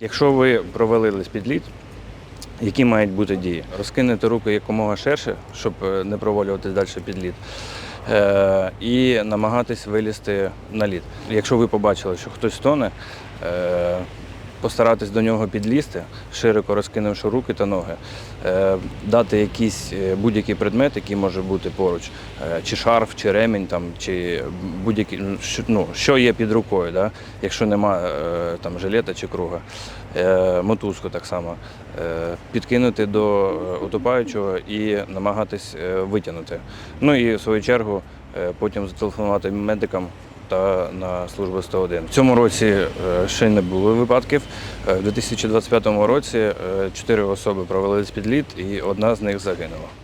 Якщо ви провалились під лід, які мають бути дії? Розкинути руки якомога ширше, щоб е, не провалюватись далі під лід. Е, і намагатись вилізти на лід. Якщо ви побачили, що хтось тоне, е, постаратись до нього підлізти, широко розкинувши руки та ноги, е, дати якийсь е, будь-який предмет, який може бути поруч, е, чи шарф, чи ремінь, там, чи будь-який, ну, що- ну, є під рукою, да? якщо нема там, жилета чи круга, мотузку так само, підкинути до утопаючого і намагатись витягнути. Ну і в свою чергу потім зателефонувати медикам та на службу 101. В цьому році е, ще не було випадків. У 2025 році е, чотири особи провалились під лід і одна з них загинула.